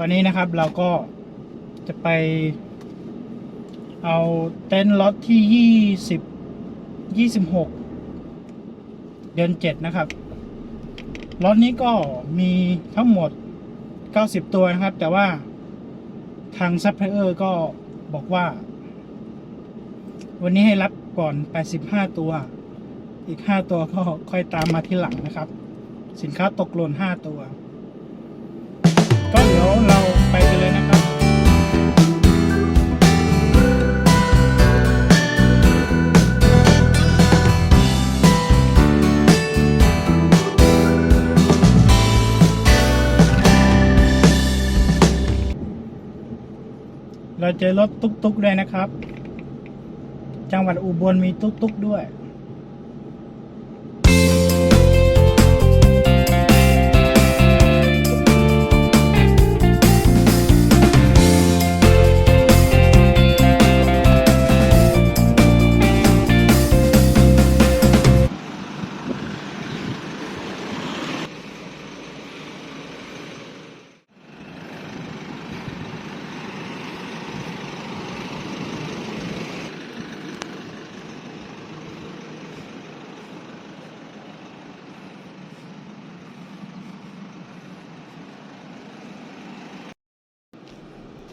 ตอนนี้นะครับเราก็จะไป เอาเต็นท์ล็อตที่ยี่สิบยี่สิบหกเดือนเจ็ดนะครับล็อตนี้ก็มีทั้งหมด 90 ตัวนะครับ แต่ว่าทางซัพพลายเออร์ก็บอกว่า วันนี้ให้รับก่อน 85 ตัว อีก 5 ตัวก็ค่อยตามมาที่หลังนะครับ สินค้าตกหล่น5ตัว ยวเราไปกันเลยนะครับ เราเจอรถตุ๊กๆด้วยนะครับ จังหวัดอุบลมีตุ๊กๆด้วย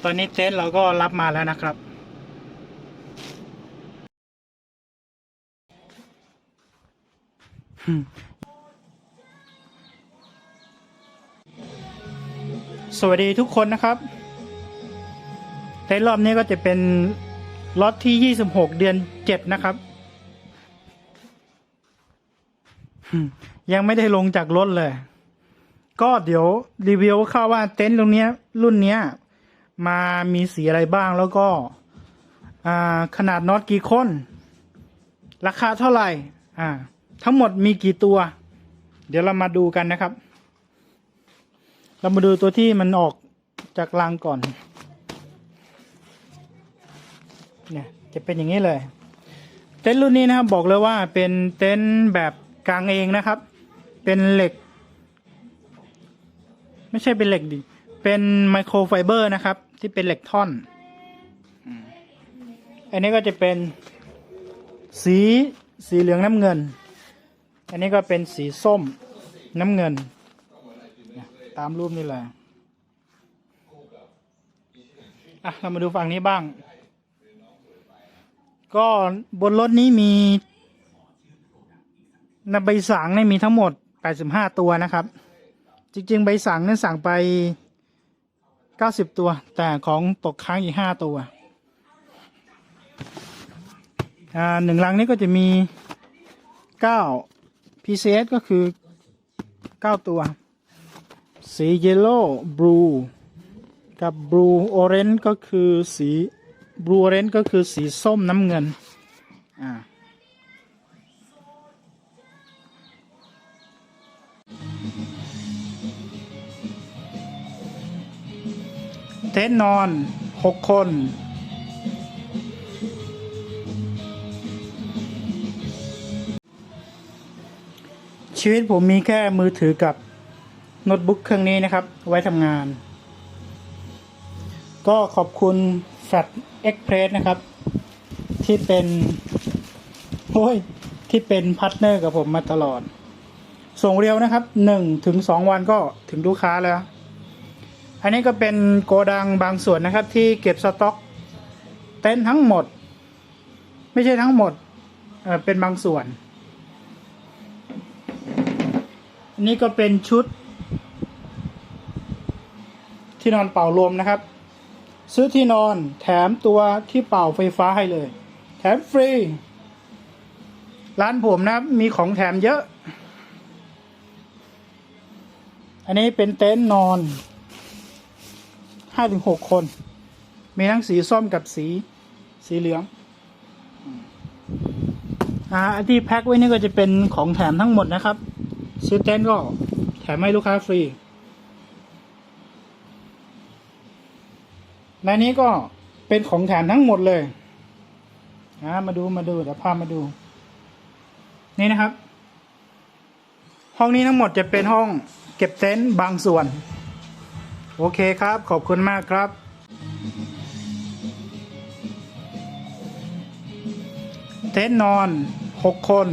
ตอนนี้เต็นท์เราก็รับมาแล้วนะครับ สวัสดีทุกคนนะครับ เต็นท์รอบนี้ก็จะเป็นล็อตที่ 26 เดือน 7 นะครับ ยังไม่ได้ลงจากรถเลย ก็เดี๋ยวรีวิวเข้าว่าเต็นท์ตรงนี้รุ่นเนี้ย มามีสีอะไรบ้างแล้วก็ขนาดน็อตกี่คนราคาเท่าไหร่อ่าทั้งหมดมีกี่ตัว เดี๋ยวเรามาดูกันนะครับ เรามาดูตัวที่มันออกจากรังก่อนเนี่ยจะเป็นอย่างนี้เลย เต็นท์รุ่นนี้นะครับบอกเลยว่าเป็นเต็นท์แบบกลางเองนะครับ เป็นเหล็ก ไม่ใช่เป็นเหล็กดิ เป็นไมโครไฟเบอร์นะครับ ที่เป็นเหล็กท่อน อันนี้ก็จะเป็นสีสีเหลืองน้ำเงิน อันนี้ก็เป็นสีส้มน้ำเงิน ตามรูปนี่เลยอะเรามาดูฝั่งนี้บ้าง ก็บนรถนี้มีนใบสั่งเนี่ยมีทั้งหมด 85 ตัวนะครับ จริง ๆ ใบสั่งเนี่ยสั่งไป 90ตัว แต่ของตกค้างอีก5ตัวอ่าหนึ่งลังนี้ก็จะมี9 PCS ก็คือ9ตัว สีเยลโล่บลูกับบลูออเรนจ์ก็คือสีบลูออเรนจ์ก็คือสีส้มน้ำเงินอ่า เต็นท์นอนหกคน ชีวิตผมมีแค่มือถือกับโน้ตบุ๊กเครื่องนี้นะครับ ไว้ทำงาน ก็ขอบคุณ f a t Express นะครับ ที่เป็นโอ้ยที่เป็นพาร์ทเนอร์กับผมมาตลอด ส่งเร็วนะครับหนึ่งถึงสองวันก็ถึงลูกค้าแล้ว อันนี้ก็เป็นโกดังบางส่วนนะครับที่เก็บสต็อกเต็นท์ทั้งหมด ไม่ใช่ทั้งหมดเเป็นบางส่วน อันนี้ก็เป็นชุด ที่นอนเป่าลมนะครับ ซื้อที่นอนแถมตัวที่เป่าไฟฟ้าให้เลย แถมฟรี ร้านผมนะครับมีของแถมเยอะ อันนี้เป็นเต็นท์นอน ห้าถึงหกคน มีทั้งสีส้มกับสีสีเหลืองอ่าที่แพ็คไว้นี่ก็จะเป็นของแถมทั้งหมดนะครับ ซื้อเต็นก็แถมให้ลูกค้าฟรีในนี้ก็เป็นของแถมทั้งหมดเลยอ่ามาดูมาดูเดี๋ยวพามาดู นี่นะครับ ห้องนี้ทั้งหมดจะเป็นห้องเก็บเต็นท์บางส่วน โอเคครับ ขอบคุณมากครับ เต็นท์นอนหกคน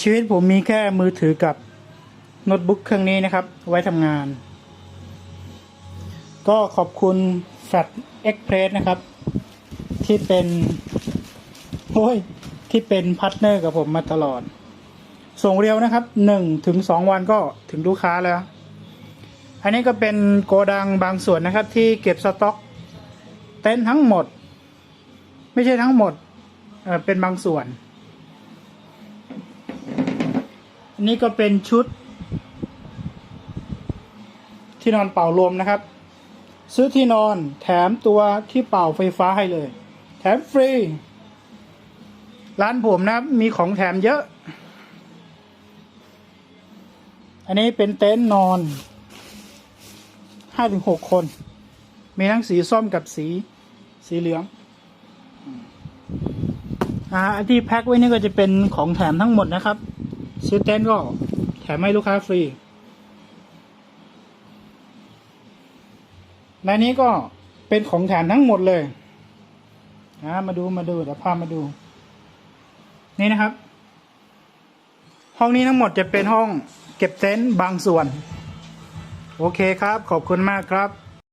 ชีวิตผมมีแค่มือถือกับโน้ตบุ๊กเครื่องนี้นะครับ ไว้ทำงาน ก็ขอบคุณ f a t Express นะครับ ที่เป็น โอ้ย ที่เป็นพาร์ทเนอร์กับผมมาตลอด ส่งเร็วนะครับหนึ่งถึงสองวันก็ถึงลูกค้าแล้ว อันนี้ก็เป็นโกดังบางส่วนนะครับ ที่เก็บสต็อก เต็นท์ทั้งหมด ไม่ใช่ทั้งหมดเอ่อเป็นบางส่วน อันนี้ก็เป็นชุด ที่นอนเป่าลมนะครับ ซื้อที่นอนแถมตัวที่เป่าไฟฟ้าให้เลย แถมฟรี ร้านผมนะครับมีของแถมเยอะ อันนี้เป็นเต็นท์นอนห้าถึงหกคน มีทั้งสีส้มกับสีสีเหลืองอ่าที่แพ็คไว้นี่ก็จะเป็นของแถมทั้งหมดนะครับ ซื้อเต็นท์ก็แถมให้ลูกค้าฟรีในนี้ก็เป็นของแถมทั้งหมดเลยนะมาดูมาดูเดี๋ยวพามาดู นี่นะครับ ห้องนี้ทั้งหมดจะเป็นห้อง เก็บเต็นท์บางส่วน โอเคครับ ขอบคุณมากครับ